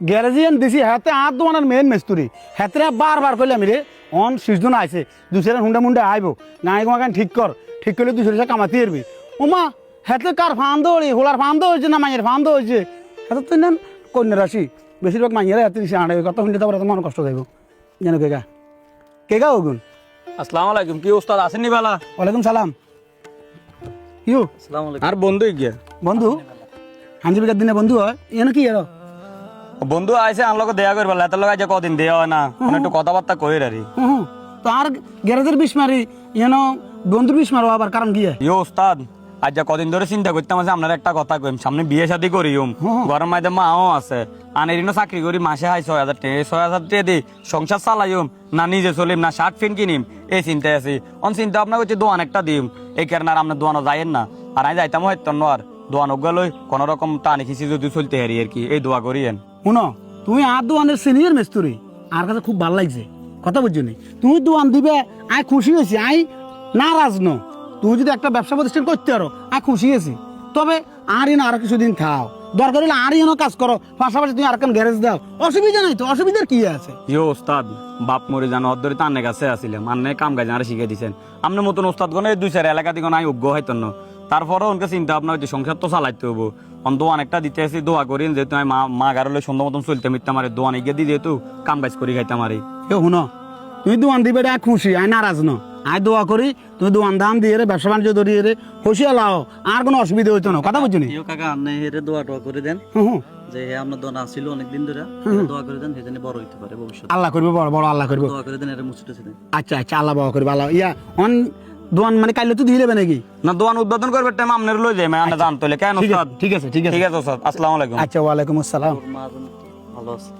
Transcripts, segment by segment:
গ্যারেজিয়ান দিছি হাতে আট দোকানের মেন মেস্তুরি। হাতে বারবার কইলে আমি রে অন সিজন আইছে দুসরে হুন্ডা মুন্ডা আইব। গাঁয়ে গোয়া ঠিক কর? ঠিক করলে দুসরে কামাতি এরবি ওমা হাতে কার ফান দৌড়ি হোলার ফান হয়েছে না মাইয়ের ফান হয়েছে হাতে তো নেন কন্যা রাশি বেশিরভাগ মাইয়েরা হাতে দিছে আড়াই কত হুন্ডা তারপরে মন কষ্ট যাইব যেন কেগা কেগা ওগুন? আসসালামু আলাইকুম কি ওস্তাদ আসেননি বেলা? ওয়ালাইকুম সালাম। ইউ? আর বন্ধু গিয়া? বন্ধু? হাঞ্জি বিকার দিনে বন্ধু হয়। এনে কি এর? বন্ধু আইছে আমার লগে দেয়া করবা এত লগে আজ কদিন দেয়া হয় না। মানে একটু কথাবার্তা কই রারি তো আর গ্যারেজের বিষ মারি এন বন্ধুর বিষ মারো আবার কারণ কি ইয়ো ওস্তাদ আজ যা কদিন ধরে চিন্তা করতাম আছে আপনার একটা কথা কইম সামনে বিয়ে শাদি করিম। গরম মাইতে মাও আছে। আনেরিনো চাকরি করি মাসে হাই ছয় হাজার টাকা ছয় হাজার টাকা দি সংসার চালাইম না নিজে চলিম না শার্ট ফিন কিনিম এই চিন্তায় আছি। অন চিন্তা ভাবনা করছি দোয়ান একটা দিম। এই কারণে আর আপনার দোয়ানো যাইয়েন না। আর আমি যাইতাম হয়তো আর। দোয়ান গেলই কোন রকম টানি খিচি যদি চলতে হারি আর কি এই দোয়া করিয়েন। শুনো, তুমি আর দোয়ানের সিনিয়র মিস্ত্রি। আর কাছে খুব ভালো লাগছে। কথা বুঝছ নি? তুমি দোয়ান দিবে, আই খুশি হয়েছি, আই নারাজ ন। তুমি যদি একটা ব্যবসা প্রতিষ্ঠান করতে পারো, আই খুশি হয়েছি। তবে আর এনে আরও কিছুদিন খাও। দরকার হলে আর এনে কাজ করো, পাশাপাশি তুমি আর কেন গ্যারেজ দাও। অসুবিধা নাই তো, অসুবিধার কি আছে? ইয়ো ওস্তাদ, বাপ মরে জানো অদ্দরি তান্নে কাছে আসিলাম আন্নে কাম কাজ আর শিখে দিছেন। আপনি মতন ওস্তাদ গনে দুই চার এলাকা দিকে নাই অজ্ঞ হয়তো তারপরে ওনকে চিন্তা ভাবনা হচ্ছে সংসার তো চালাইতে হব দোয়ান একটা দিতে আসি দোয়া করি যেহেতু আমি মা মা গারলে সন্ধ্যা মতন চলতে মিথ্যা মারে দোয়ান এগিয়ে দিয়ে যেহেতু কাম কাজ করি খাইতে আরে এ শুনো তুমি দোয়ান দিবে আই খুশি আই নারাজ ন। আই দোয়া করি তুমি দোয়ান দাম দিয়ে রে ব্যবসা বাণিজ্য ধরিয়ে রে খুশি লাও আর কোনো অসুবিধা হইতো না কথা বুঝছ নি? কাকা আপনি হেরে দোয়া টোয়া করে দেন হুম যে হে আপনার দোয়া আসছিল অনেকদিন ধরে দোয়া করে দেন সেজন্য বড় হইতে পারে ভবিষ্যতে। আল্লাহ করবে বড় বড় আল্লাহ করবে। দোয়া করে দেন এর মুছতে আচ্ছা আচ্ছা আল্লাহ বাবা করবে আল্লাহ ইয়া অন দোয়ান মানে কাইলে তো দিয়ে দেবে নাকি না দোয়ান উদ্বোধন করবে টাইম আপনার লই যাই মানে জানতো কেন ঠিক ওস্তাদ আছে ঠিক আছে ঠিক আছে। ঠিক আছে ওস্তাদ আসসালামু আলাইকুম। আচ্ছা ওয়ালাইকুম আসসালাম। ওর ভালো আছে?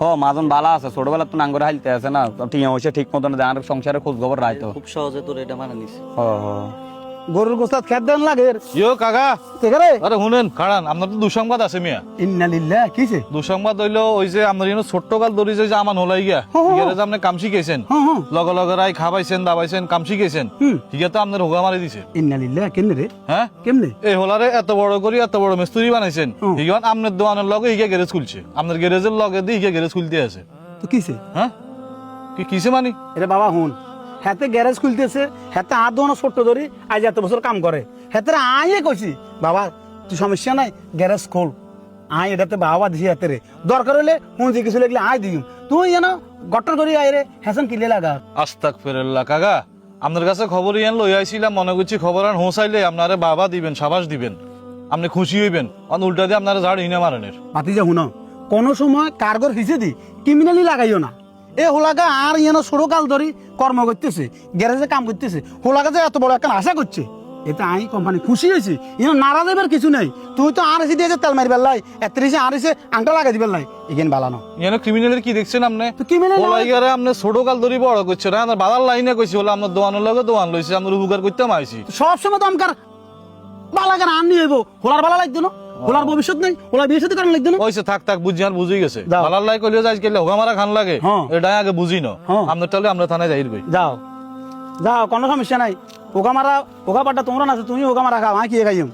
হ মাজন বালা আছে। ছোটবেলা তো নাঙ্গরে হাইলতে আছে না? ঠিক হইছে ঠিক মতন আর সংসারে খোঁজ খবর রাইতো। খুব সহজে তোর এটা মানে নিছে। হ হ। গরুর গোস্তাদ খেত দেন লাগে। ইয়ো কাকা। ঠিক আছে? আরে শুনেন খাড়ান আপনার তো দুঃসংবাদ আছে মিয়া। ইন্না লিল্লাহ কিছে দুঃসংবাদ হইল ওই যে আপনার এনে ছোট্ট কাল যে আমান হলাই গিয়া। গেলে আপনি কাম শিখেছেন হ্যাঁ হ্যাঁ। লগে লগে রাই খাবাইছেন দাবাইছেন কাম হুম। হিগে তো আপনার হোগা মারি দিছে। ইন্না লিল্লাহ কেমনে রে? হ্যাঁ? কেমনে? এই হোলারে এত বড় করি এত বড় মিস্ত্রি বানাইছেন। হিগন আপনার দোকানের লগে হিগে গ্যারেজ খুলছে। আপনার গ্যারেজের লগে দিয়ে হিগে গ্যারেজ খুলতে আছে। তো কিছে হ্যাঁ? কি কিসে মানি? এটা বাবা হুন। হাতে গ্যারেজ খুলতেছে হাতে আর দোনো ছোট্ট ধরি আজ এত বছর কাম করে। হাতে আইয়ে কইছি বাবা তুই সমস্যা নাই গ্যারেজ খোল। আই এটাতে বাবা দিছি হাতে রে দরকার হলে যে কিছু লাগলে আই দিম। তুই যেন গটর করি আই রে হেসন কিলে লাগা আস্তাক ফেরল্লা কাকা। আপনার কাছে খবর ইয়ান লই আইছিলাম মনে করছি খবর আর হোসাইলে আপনারে বাবা দিবেন সাবাস দিবেন। আপনি খুশি হইবেন অন উল্টা দিয়ে আপনারা ঝাড় হিনে মারেনের। পাতিজা হুন কোনো সময় কারগর হিসে দি ক্রিমিনালি লাগাইও না। এ হোলাগা আর ইয়ানো সরকাল ধরি কর্ম করতেছে গ্যারেজে কাম করতেছে। হোলাগা যে এত বড় একটা আশা করছে এতে আই কোম্পানি খুশি হয়েছি। ইনো নারাজ এবার কিছু নাই। তুই তো আর এসে দিয়ে তেল মারি বেলাই এত্রিশে আর এসে আংটা লাগাই দিবে লাই এখানে বালানো। ইয়ানো ক্রিমিনালের কি দেখছেন আপনি? তো criminal ওলাই গেলে আপনি ছোট কাল ধরে বড় করছে না? আপনার বাবার লাইনে কইছি হলো আপনার দোয়ানের লগে দোয়ান লইছে আপনার উপকার করতে আইছি। সব সময় তো আমকার বালাগার আন নিয়ে হইব। হোলার বালা লাগতো না? হোলার ভবিষ্যৎ নাই? ওলা বিয়ে সাথে কারণ লাগতো না? ওইসে থাক থাক বুঝি আর বুঝি গেছে। মালার লাই কইলে যাই গেলে হোগা মারা খান লাগে হ্যাঁ। এটা আগে বুঝি না। আমরা আপনার তাহলে আমরা থানায় যাই কই। যাও। যাও কোনো সমস্যা নাই। ওকা মারা ওকা পাটা তোমরা না তুমি ওগা মারা খাও আমি কি খাইম?